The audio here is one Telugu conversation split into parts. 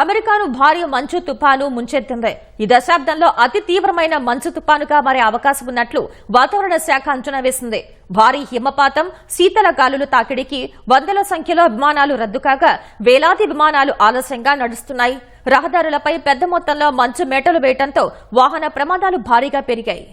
అమెరికాను భారీ మంచు తుపాను ముంచెత్తింది. ఈ దశాబ్దంలో అతి తీవ్రమైన మంచు తుపానుగా మారే అవకాశం ఉన్నట్లు వాతావరణ శాఖ అంచనా వేసింది. భారీ హిమపాతం శీతల గాలులు తాకిడికి వందల సంఖ్యలో విమానాలు రద్దు కాగా వేలాది విమానాలు ఆలస్యంగా నడుస్తున్నాయి. రహదారులపై పెద్ద మొత్తంలో మంచు మేటలు వేయడంతో వాహన ప్రమాదాలు భారీగా పెరిగాయి.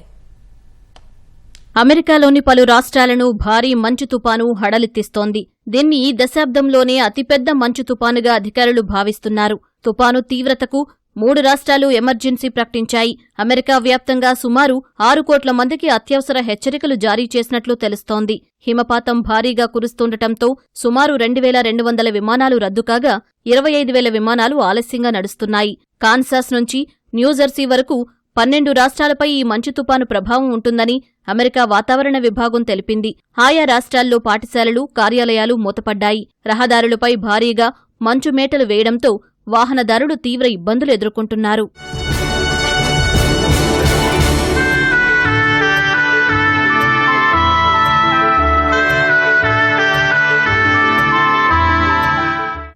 అమెరికాలోని పలు రాష్ట్రాలను భారీ మంచు తుపాను హడలెత్తిస్తోంది. దీన్ని ఈ దశాబ్దంలోనే అతిపెద్ద మంచు తుపానుగా అధికారులు భావిస్తున్నారు. తుపాను తీవ్రతకు మూడు రాష్ట్రాలు ఎమర్జెన్సీ ప్రకటించాయి. అమెరికా వ్యాప్తంగా సుమారు ఆరు కోట్ల మందికి అత్యవసర హెచ్చరికలు జారీ చేసినట్లు తెలుస్తోంది. హిమపాతం భారీగా కురుస్తుండటంతో సుమారు రెండు వేల రెండు వందల విమానాలు రద్దు కాగా ఇరవై ఐదు వేల విమానాలు ఆలస్యంగా నడుస్తున్నాయి. కాన్సాస్ నుంచి న్యూజెర్సీ వరకు పన్నెండు రాష్ట్రాలపై ఈ మంచు తుపాను ప్రభావం ఉంటుందని అమెరికా వాతావరణ విభాగం తెలిపింది. ఆయా రాష్ట్రాల్లో పాఠశాలలు కార్యాలయాలు మూతపడ్డాయి. రహదారులపై భారీగా మంచు మేటలు వేయడంతో వాహనదారులు తీవ్ర ఇబ్బందులు ఎదుర్కొంటున్నారు.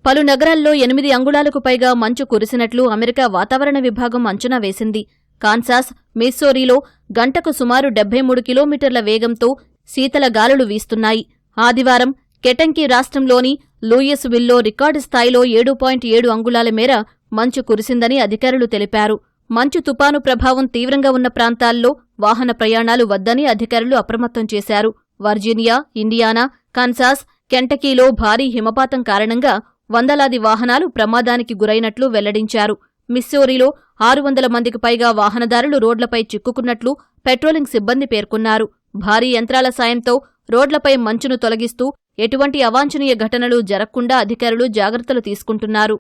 పలు నగరాల్లో ఎనిమిది అంగుళాలకు పైగా మంచు కురిసినట్లు అమెరికా వాతావరణ విభాగం అంచనా వేసింది. కాన్సాస్ మిస్సోరీలో గంటకు సుమారు డెబ్బై మూడు కిలోమీటర్ల వేగంతో శీతల గాలులు వీస్తున్నాయి. ఆదివారం కెటంకీ రాష్ట్రంలోని లూయిస్ విల్లో రికార్డు స్థాయిలో ఏడు పాయింట్ ఏడు అంగుళాల మేర మంచు కురిసిందని అధికారులు తెలిపారు. మంచు తుపాను ప్రభావం తీవ్రంగా ఉన్న ప్రాంతాల్లో వాహన ప్రయాణాలు వద్దని అధికారులు అప్రమత్తం చేశారు. వర్జీనియా ఇండియానా కన్సాస్ కెంటకీలో భారీ హిమపాతం కారణంగా వందలాది వాహనాలు ప్రమాదానికి గురైనట్లు వెల్లడించారు. మిస్సోరీలో ఆరు వందల మందికి పైగా వాహనదారులు రోడ్లపై చిక్కుకున్నట్లు పెట్రోలింగ్ సిబ్బంది పేర్కొన్నారు. భారీ యంత్రాల సాయంతో రోడ్లపై మంచును తొలగిస్తూ ఎటువంటి అవాంఛనీయ ఘటనలు జరగకుండా అధికారులు జాగ్రత్తలు తీసుకుంటున్నారు.